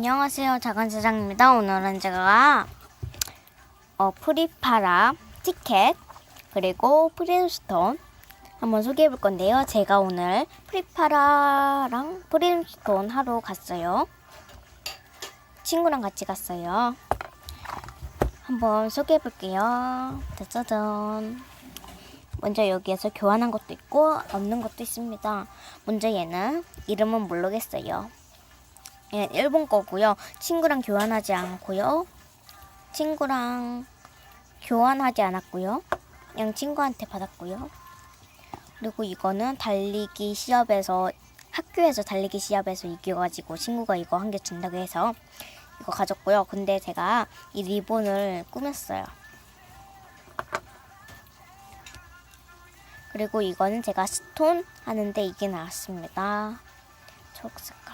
안녕하세요. 작은 세상입니다. 오늘은 제가 어, 프리파라 티켓 그리고 프리스톤 한번 소개해 볼 건데요. 제가 오늘 프리파라랑 프리스톤 하러 갔어요. 친구랑 같이 갔어요. 한번 소개해 볼게요. 짜자잔. 먼저 여기에서 교환한 것도 있고 없는 것도 있습니다. 먼저 얘는 이름은 모르겠어요. 얘는 일본 거고요. 친구랑 교환하지 않고요. 친구랑 교환하지 않았고요. 그냥 친구한테 받았고요. 그리고 이거는 달리기 시합에서 학교에서 달리기 시합에서 이겨가지고 친구가 이거 한 개 준다고 해서 이거 가졌고요. 근데 제가 이 리본을 꾸몄어요. 그리고 이거는 제가 스톤 하는데 이게 나왔습니다. 초록 색깔.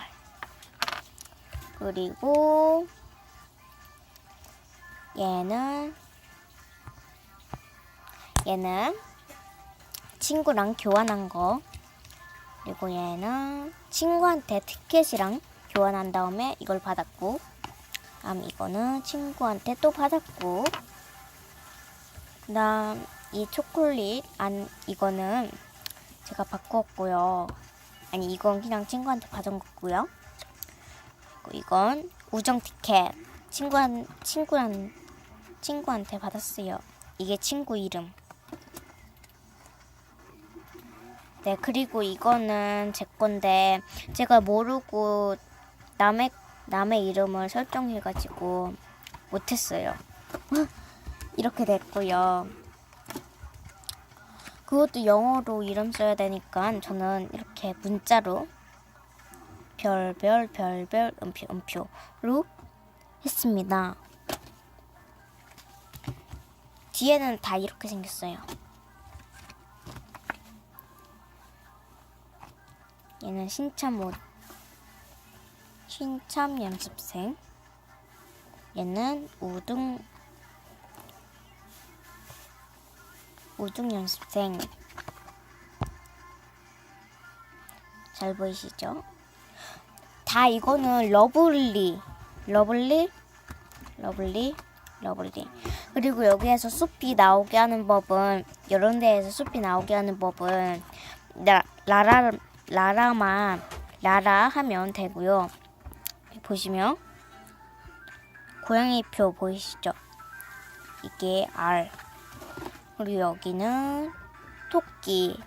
그리고 얘는 얘는 친구랑 교환한 거. 그리고 얘는 친구한테 티켓이랑 교환한 다음에 이걸 받았고, 다음 이거는 친구한테 또 받았고, 그 다음 이 초콜릿 안 이거는 제가 바꿨고요. 아니 이건 그냥 친구한테 받은 거고요. 그리고 이건 우정 티켓 친구한 친구한 친구한테 받았어요. 이게 친구 이름. 네 그리고 이거는 제 건데 제가 모르고 남의 남의 이름을 설정해가지고 못했어요. 이렇게 됐고요. 그것도 영어로 이름 써야 되니까 저는 이렇게 문자로 별별 별별 음표 음표로 했습니다. 뒤에는 다 이렇게 생겼어요. 얘는 신참 옷 신참 연습생 얘는 우등 우등 연습생 잘 보이시죠? 다 이거는 러블리. 러블리? 러블리? 러블리. 그리고 여기에서 숲이 나오게 하는 법은 이런 데에서 숲이 나오게 하는 법은 라, 라라 라라만 라라 하면 되고요. 보시면 고양이 표 보이시죠? 이게 R. 그리고 여기는 토끼.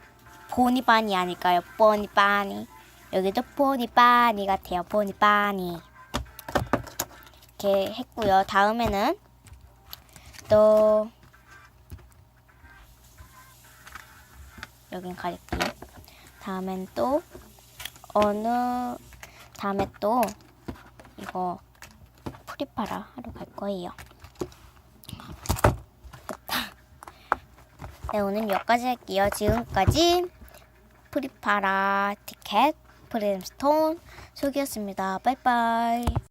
보니바니 아닐까요? 보니바니 여기도 보니바니 같아요. 보니바니 이렇게 했고요. 다음에는 또 여긴 가릴게요. 다음엔 또 어느 다음에 또 이거 프리파라 하러 갈 거예요. 네, 오늘 여기까지 할게요. 지금까지 프리파라 티켓, 프림스톤 소개였습니다. 빠이빠이.